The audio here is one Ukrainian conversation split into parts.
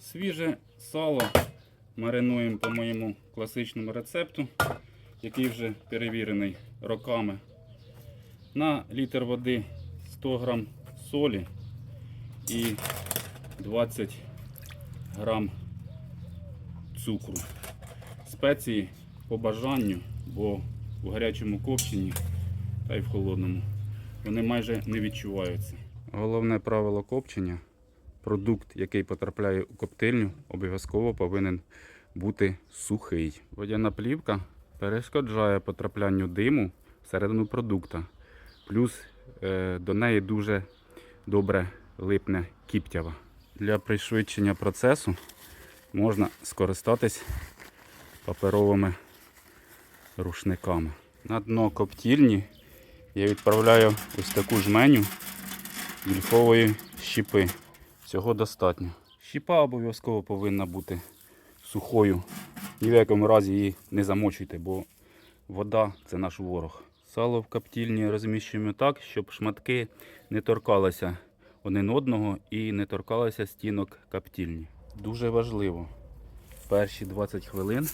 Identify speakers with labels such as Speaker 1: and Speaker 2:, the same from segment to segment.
Speaker 1: Свіже сало маринуємо по моєму класичному рецепту, який вже перевірений роками. На літр води 100 грам солі і 20 грам цукру. Спеції по бажанню, бо в гарячому копченні та й в холодному вони майже не відчуваються. Головне правило копчення продукт, який потрапляє у коптильню, обов'язково повинен бути сухий. Водяна плівка перешкоджає потраплянню диму всередину продукта. Плюс е, до неї дуже добре липне кіптява. Для пришвидшення процесу можна скористатись паперовими рушниками. На дно коптільні я відправляю ось таку жменю вільхової щіпи. Цього достатньо. Щіпа обов'язково повинна бути сухою. Ні в якому разі її не замочуйте, бо вода це наш ворог. Сало в коптільні розміщуємо так, щоб шматки не торкалися один одного і не торкалися стінок коптільні. Дуже важливо перші 20 хвилин,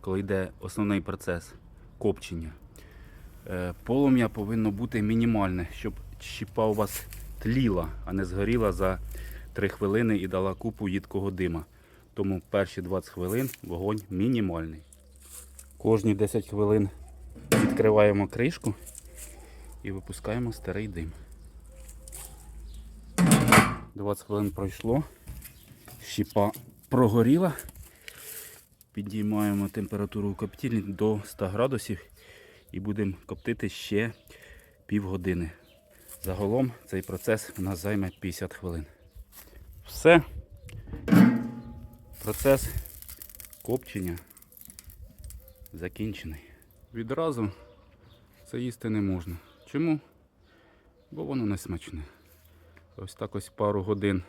Speaker 1: коли йде основний процес копчення. Е, Полум'я повинно бути мінімальне, щоб щіпа у вас тліла, а не згоріла за 3 хвилини і дала купу їдкого дима. Тому перші 20 хвилин вогонь мінімальний. Кожні 10 хвилин відкриваємо кришку і випускаємо старий дим. 20 хвилин пройшло, щіпа прогоріла. Підіймаємо температуру коптильні до 100 градусів і будемо коптити ще півгодини. Загалом цей процес у нас займе 50 хвилин. Все. Процес копчення закінчений. Відразу це їсти не можна. Чому? Бо воно не смачне. Ось так ось пару годин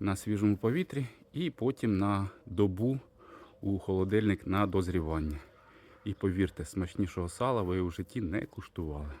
Speaker 1: на свіжому повітрі і потім на добу у холодильник на дозрівання. І повірте, смачнішого сала ви у житті не куштували.